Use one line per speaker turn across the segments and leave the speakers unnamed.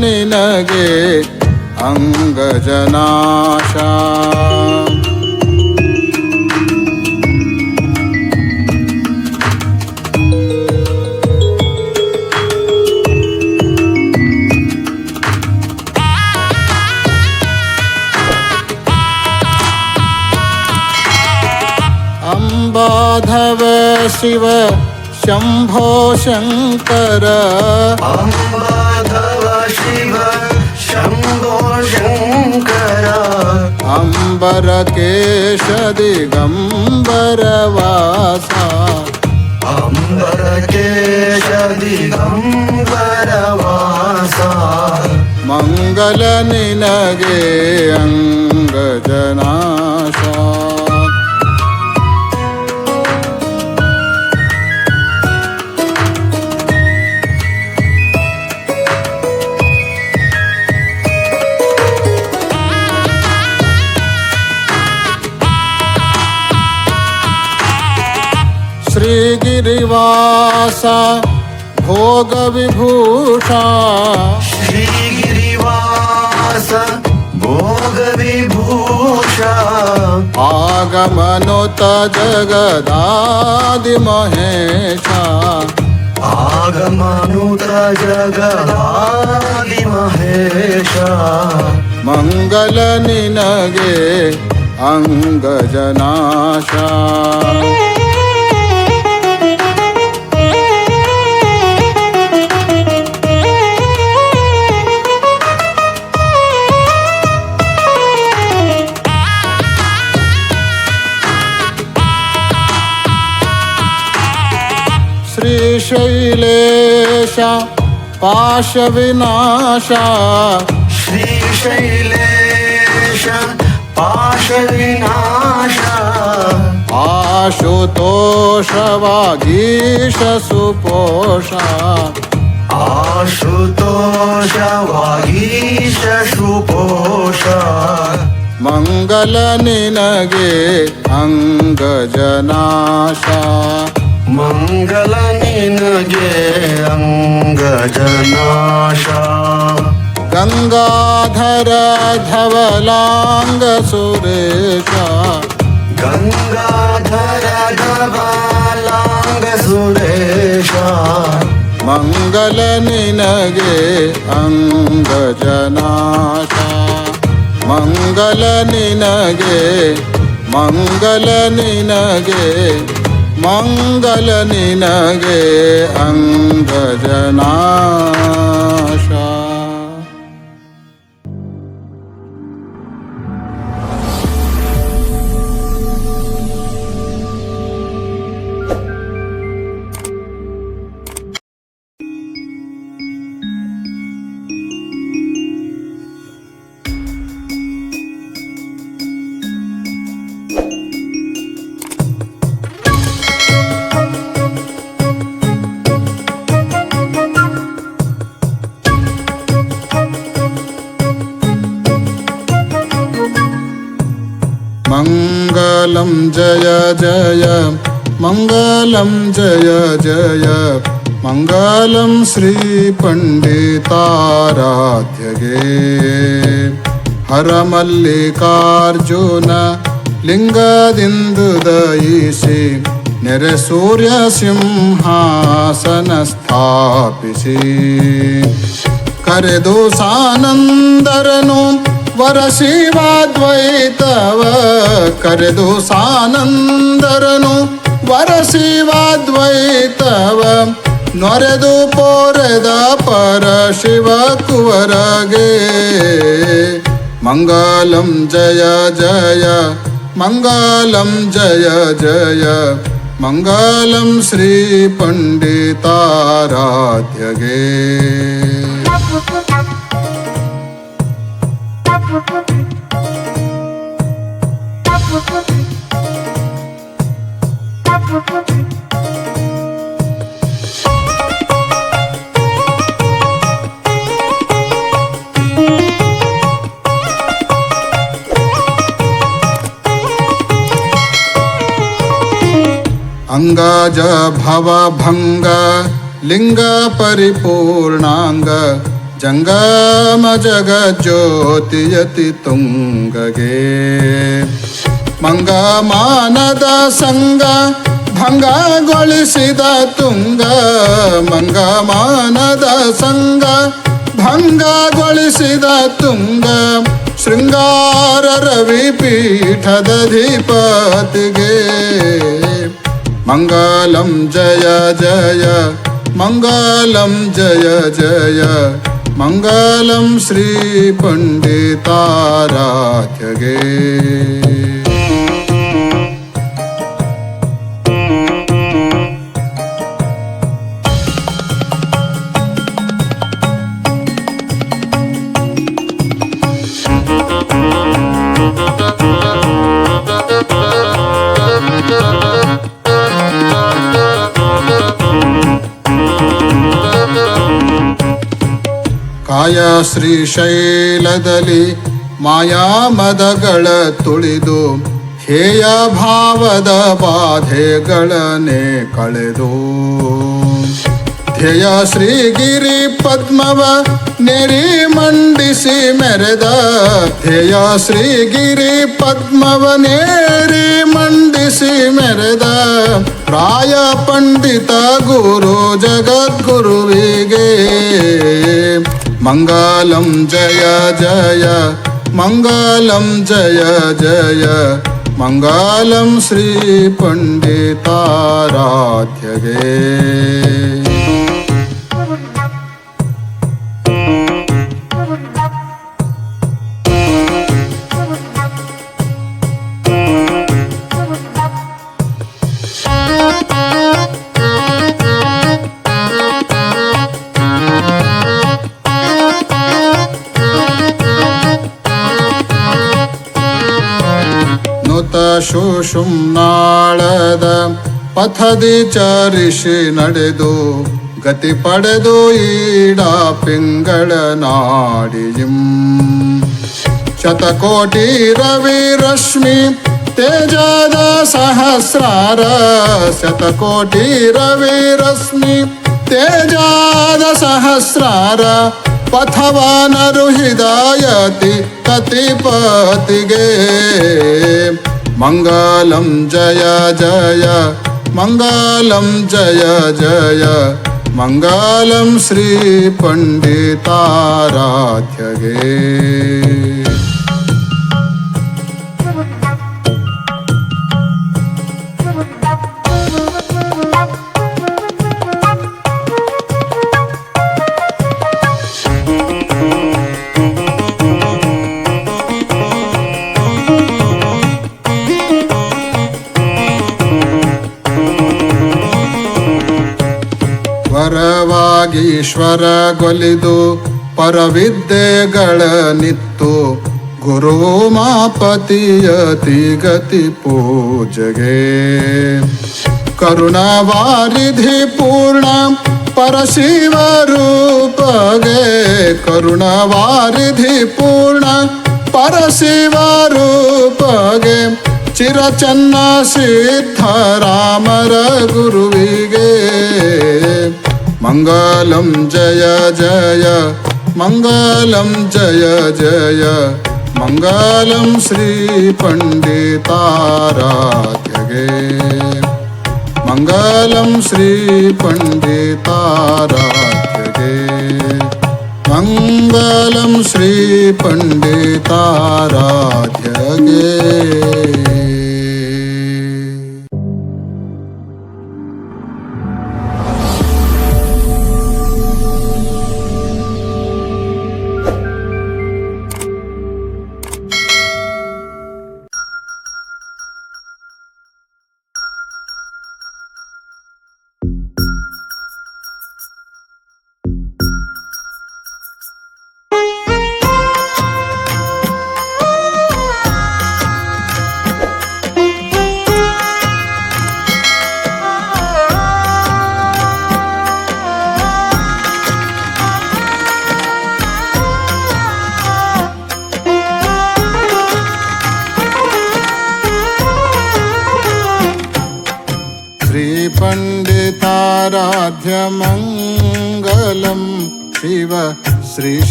ನಿನಗೆ ಅಂಗಜನಾಶ ಅಂಬಾಧವ ಶಿವ ಶಂಭೋ ಶಂಕರ
परकेशदिगम्बरवासा
अम्बरकेशदिगम्बरवासा। मङ्गलनिनगे अङ्गजना। श्रीगिरिवास भोगविभूषा।
श्रीगिरिवास भोग विभूष
आगमनुत जगदादिमहेशा
आगमनुत जगदादि महेश।
मङ्गल निनगे अङ्गजनाशा पाशविनाशा
श्रीशैलेश पाशविनाश
आशुतोषवागीश सुपोषा
आशुतोष वागीश सुपोष
मङ्गल निनगे अङ्गजनाशा
मङ्गल नीनगे
अङ्ग जनाशा गङ्गाधर
धला सुरे गङ्गाधरा
ध लाङ्ग सुरे मङ्गल नीनगे अङ्ग जनाशा मङ्गल ಮಂಗಲ ನಿನಗೆ ಅಂಗಜನಾ मङ्गलं जय जय मङ्गलं जय जय मङ्गलं श्रीपण्डिताराध्यगे हरमल्लिकार्जुन लिङ्गदिन्दुदयिषि निरसूर्यसिंहासनस्थापिषि करदोषानन्दरनु ವರಶಿವಾದ್ವೈತವ ಕರೆದು ಸಾನಂದರನು. ವರಶಿವಾದ್ವೈತವ ನೊರೆದು ಪೋರೆದ ಪರ ಶಿವ ಕುವರಗೆ. ಮಂಗಲಂ ಜಯ ಜಯ, ಮಂಗಲಂ ಜಯ ಜಯ, ಮಂಗಲಂ ಶ್ರೀ ಪಂಡಿತಾರಾಧ್ಯಗೆ. ಮಂಗಾಜ ಭವಭಂಗ ಲಿಂಗ ಪರಿಪೂರ್ಣಾಂಗ ಜಂಗಮ ಜಗಜ್ಯೋತಿಯತಿ ತುಂಗಗೆ ಮಂಗಮಾನದ ಸಂಗ ಭಂಗಗೊಳಿಸಿದ ತುಂಗ ಮಂಗಮಾನದ ಸಂಗ ಭಂಗಗೊಳಿಸಿದ ತುಂಗ ಶೃಂಗಾರ ರವಿ ಪೀಠದಧಿಪತಿಗೆ ಮಂಗಲಂ मङ्गलं जय जय मङ्गलं जय जय मङ्गलं श्रीपण्डिताराध्यगे ಶ್ರೀಶೈಲದಲ್ಲಿ ಮಾಯಾಮದಗಳ ತುಳಿದು ಹೇಯ ಭಾವದ ಬಾಧೆಗಳನ್ನೇ ಕಳೆದು. ಧ್ಯೇಯ ಶ್ರೀಗಿರಿ ಪದ್ಮವ ನೆರಿ ಮಂಡಿಸಿ ಮೆರೆದ. ಧ್ಯೇಯ ಶ್ರೀಗಿರಿ ಪದ್ಮವ ನೇರಿ ಮಂಡಿಸಿ ಮೆರೆದ. ಪ್ರಾಯ ಪಂಡಿತ ಗುರು ಜಗದ್ಗುರುವಿಗೆ मङ्गलं जय जय। मङ्गलं जय जय। मङ्गलं श्रीपण्डिताराध्यगे ಶುಷುಮ್ನಾಳದ ಪಥದಿ ಚರಿಷಿ ನಡೆದು ಗತಿ ಪಡೆದು ಈಡ ಪಿಂಗಳ ನಾಡಿಯಂ. ಶತಕೋಟಿ ರವಿ ರಶ್ಮಿ ತೇಜದ ಸಹಸ್ರಾರ. ಶತಕೋಟಿ ರವಿ ರಶ್ಮಿ ತೇಜದ ಸಹಸ್ರಾರ. ಪಥವಾನರು ಹೃದಯತಿ ಕತಿಪತಿಗೆ मङ्गलं जय जय। मङ्गलं जय जय। मङ्गालं श्रीपण्डिताराध्यगेव ಪಂಡಿತಾರಾಧ್ಯಗೆ ವರವಾಗೀಶ್ವರ ಗೊಲಿದು ಪರವಿದ್ಯೆಗಳ ನಿತ್ತು ಗುರು ಮಾಪತಿಯತಿ ಗತಿ ಪೂಜೆಗೆ ಕರುಣವಾರಿಧಿ ಪೂರ್ಣ ಪರಶಿವ ರೂಪಗೆ ಕರುಣವಾರಿಧಿ ಪೂರ್ಣ ಪರಶಿವ ರೂಪಗೆ ಚಿರಚನ್ನ ಸಿದ್ಧರಾಮರ ಗುರುವಿಗೆ मङ्गलं जय जय मङ्गलं जय जय मङ्गलं श्रीपण्डिताराध्यगे मङ्गलं श्रीपण्डिताराध्यगे मङ्गलं श्रीपण्डिताराध्यगे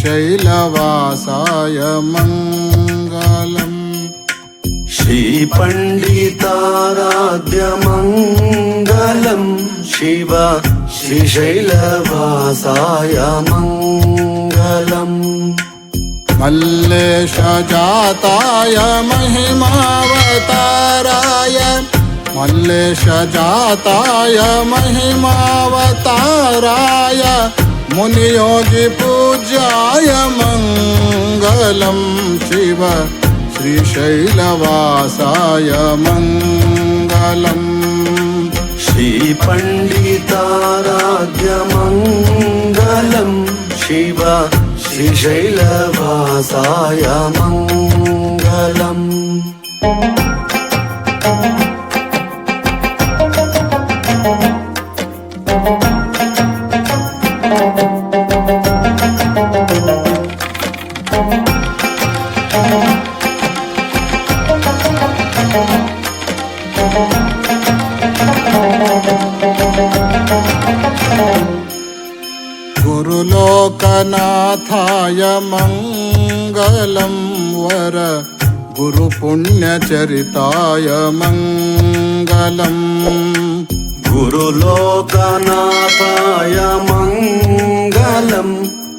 श्रीशैलवासाय मङ्गलम्।
श्रीपण्डिताराध्यमङ्गलं शिव श्रीशैलवासाय मङ्गलम्।
मल्लेशजाताय महिमावताराय। मल्लेशजाताय महिमावताराय। मुनियोगिपूज्याय मङ्गलं शिव श्रीशैलवासाय मङ्गलम्
श्रीपण्डिताराध्यमङ्गलं शिव श्रीशैलवासाय मङ्गलम्
गुरुपुण्यचरिताय मङ्गलम्।
गुरुलोकनाथाय मङ्गलं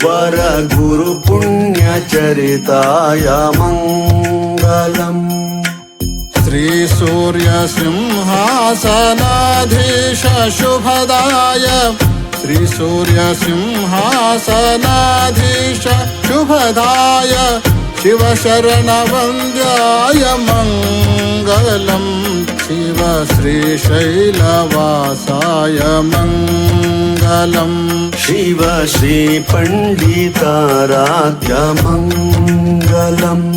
वर गुरुपुण्यचरिताय मङ्गलम्।
श्रीसूर्यसिंहासनाधीश शुभदाय श्रीसूर्यसिंहासनाधीश शुभदाय शिवशरणवन्द्याय मङ्गलं शिव श्रीशैलवासाय मङ्गलम्
शिव श्रीपण्डिताराध्यमङ्गलम्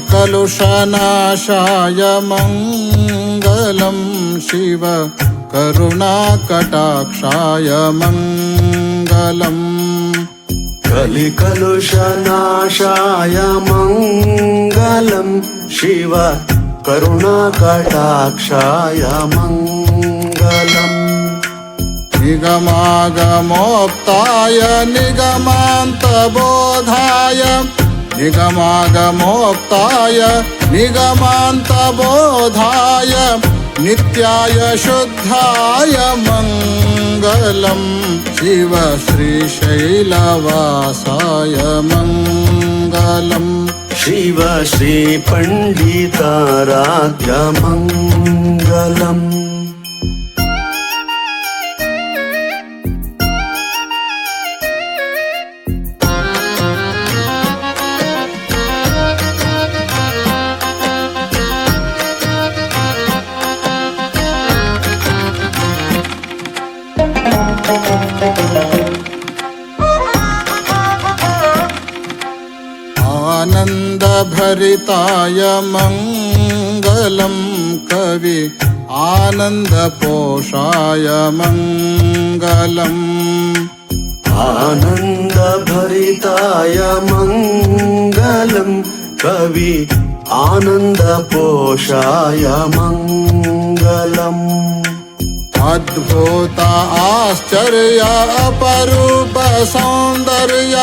कलिकलुषनाशाय मङ्गलं शिव करुणाकटाक्षाय मङ्गलम्
कलिकलुषनाशाय मङ्गलं शिव करुणाकटाक्षाय मङ्गलम्
निगमागमोक्ताय निगमान्तबोधाय निगमागमोक्ताय निगमान्तबोधाय नित्याय शुद्धाय मङ्गलं शिव श्रीशैलवासाय मङ्गलम्
शिव श्रीपण्डिताराध्यमङ्गलम्
आनन्दभरिताय मङ्गलं कवि आनन्दपोषाय मङ्गलम्।
आनन्दभरिताय मङ्गलं कवि आनन्दपोषाय मङ्गलम्।
अद्भुत आश्चर्य अपरूप सौन्दर्य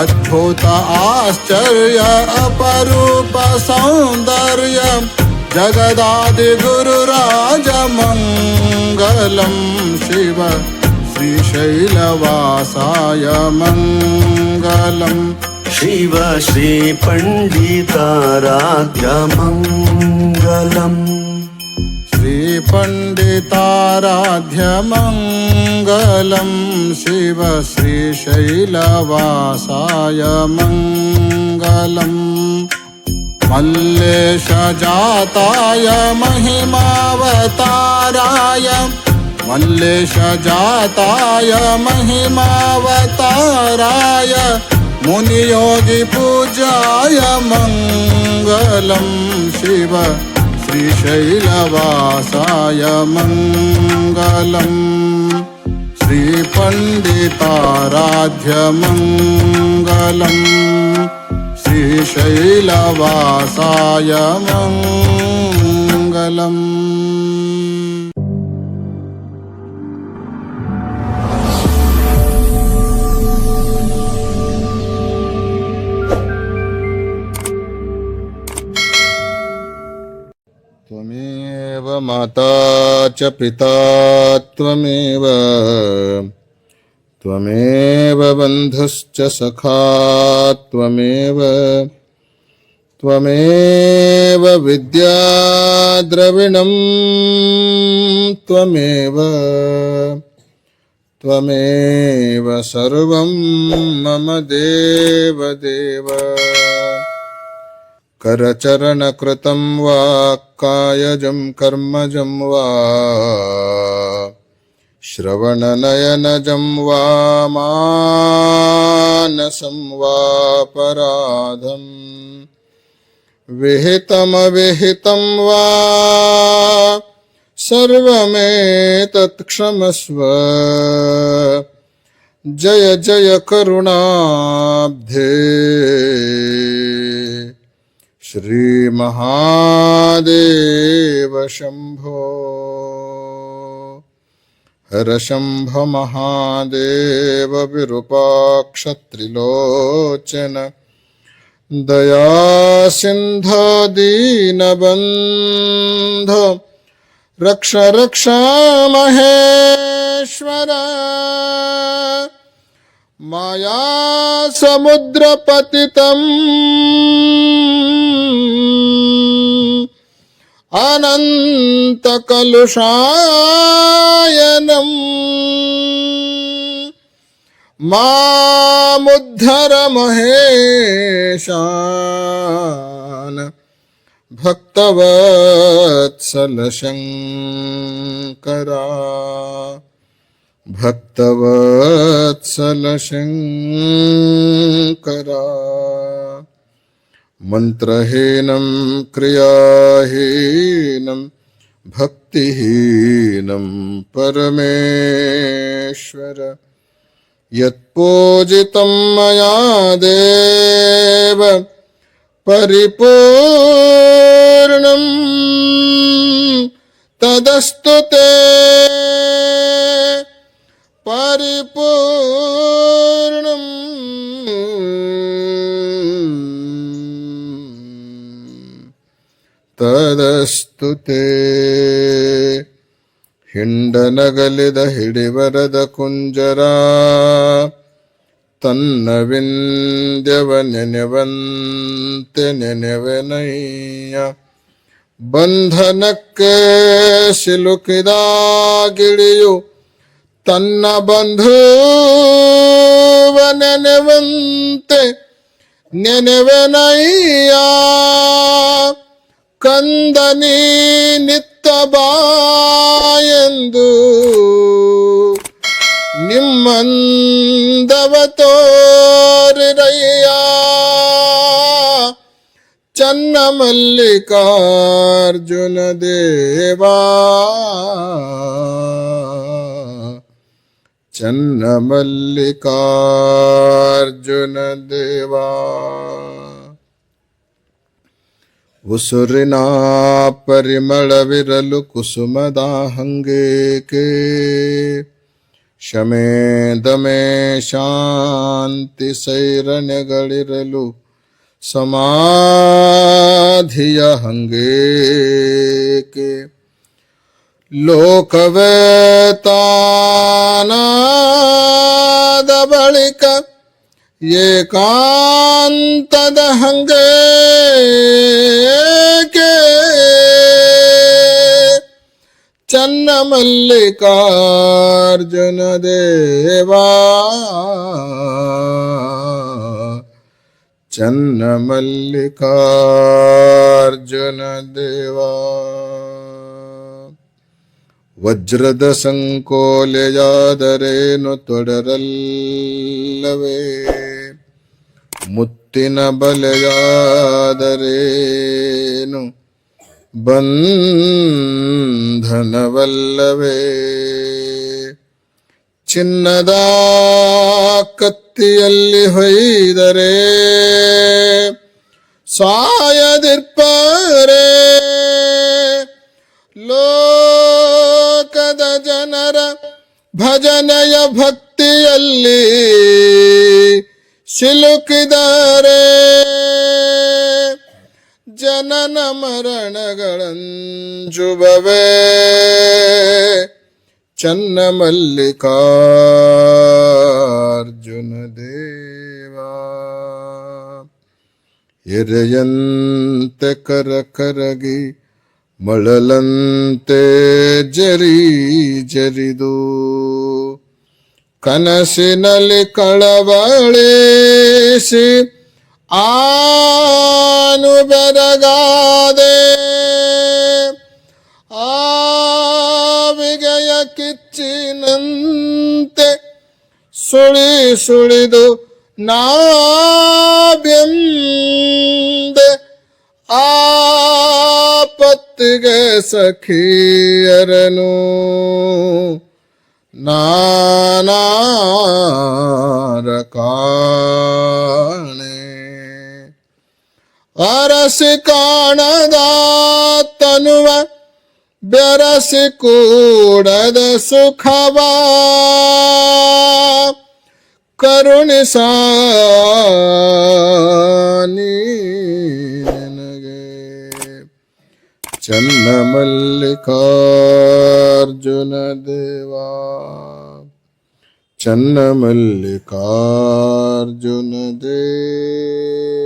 अद्भुत आश्चर्य अपरूप सौन्दर्य जगदादिगुरुराजमङ्गलं शिव श्रीशैलवासाय मङ्गलम्
शिव श्रीपण्डिताराध्यमङ्गलम्
श्रीपण्डिताराध्यमङ्गलं शिव श्रीशैलवासाय मङ्गलम्। मल्लेशजाताय महिमावताराय। मल्लेशजाताय महिमावताराय। मुनियोगिपूजाय मङ्गलं शिव श्रीशैलवासाय मङ्गलम् श्रीपण्डिताराध्यमङ्गलम् श्रीशैलवासाय मङ्गलम् माता च पिता त्वमेव। त्वमेव सखा त्वमेव। त्वमेव त्वमेव। त्वमेव सर्वं मम देवदेव। करचरणकृतं वा कायजं कर्मजं वा श्रवणनयनजं वा मानसं वा पराधम् विहितमविहितं वा सर्वमेतत्क्षमस्व जय जय करुणाब्धे। श्रीमहादेव शम्भो हरशम्भमहादेवविरूपाक्षत्रिलोचन। दयासिन्धदीनबन्ध। रक्ष रक्ष महेश्वरा माया समुद्रपतितम् अनन्तकलुषायनम्। मामुद्धर महेशान् भक्तवत्सल शङ्करा भक्तवत्सल शङ्करा मन्त्रहीनं क्रियाहीनं भक्तिहीनं परमेश्वर। यत्पूजितं मया देव परिपूर्णम् तदस्तु ते പരിപൂർണം ತದಸ್ತು ಹಿಂಡನಗಲಿದ ಹಿಡಿವರದ ಕುಂಜರ. ತನ್ನ ವಿಂದ್ಯವ ನೆನೆವಂತೆ ನೆನೆವೆನಯ್ಯ ಬಂಧನಕ್ಕೆ ಸಿಲುಕಿದ ಗಿಳಿಯು ತನ್ನ ಬಂಧುವ ನೆನೆವಂತೆ ನೆನೆವೆನಯ್ಯ ಕಂದನಿ ನಿತ್ತ ಬಾಯೆಂದು ನಿಮ್ಮಂದವ ತೋರಿರಯ್ಯ ಚನ್ನ ಮಲ್ಲಿಕಾರ್ಜುನ ದೇವಾ ಚನ್ನ ಮಲ್ಲಿಕಾರ್ಜುನ ದೇವಾ ಉಸುರಿನ ಪರಿಮಳವಿರಲು ಕುಸುಮದ ಹಂಗೇಕೆ ಶಮೇ ದಮೆ ಶಾಂತಿ ಸೈರಣ್ಯಗಳಿರಲು ಸಮಾಧಿಯ ಹಂಗೇಕೆ ಲೋಕವೇತಾನಾದ ಬಳಿಕ ಏಕಾಂತದ ಹಂಗೇಕೆ ಚನ್ನ ಮಲ್ಲಿಕಾರ್ಜುನ ದೇವಾ ಚನ್ನ ಮಲ್ಲಿಕಾರ್ಜುನ ದೇವಾ ವಜ್ರದ ಸಂಕೋಲೆಯಾದರೇನು ತೊಡರಲ್ಲವೇ? ಮುತ್ತಿನ ಬಲೆಯಾದರೇನು ಬಂಧನವಲ್ಲವೇ? ಚಿನ್ನದ ಕತ್ತಿಯಲ್ಲಿ ಹೊಯ್ದರೆ ಸಾಯದಿರ್ಪಾರೆ? ಭಜನೆಯ ಭಕ್ತಿಯಲ್ಲಿ ಸಿಲುಕಿದರೆ ಜನನ ಮರಣಗಳಂಜುಬವೆ. ಚನ್ನ ಮಲ್ಲಿಕಾರ್ಜುನ ದೇವಾ. ಎರೆಯಂತೆ ಕರ ಕರಗಿ ಮಳಲಂತೆ ಜರಿ ಜರಿದು ಕನಸಿನಲ್ಲಿ ಕಳವಳಿಸಿ ಆನು ಬೆರಗಾದೆ. ಆವಿಗೆಯ ಕಿಚ್ಚಿನಂತೆ ಸುಳಿ ಸುಳಿದು ನಾಬ್ಯಂದೆ ಆಪತ್ತಿಗೆ ಸಖಿಯರನು. ನಾನಾರ ಕಾಣೆ ಅರಸಿ ಕಾಣದ ತನುವ ಬೆರಸಿ ಕೂಡದ ಸುಖವ. ಕರುಣಿಸ
चन्नमल्लिकार्जुनदेवा चन्नमल्लिकार्जुनदेव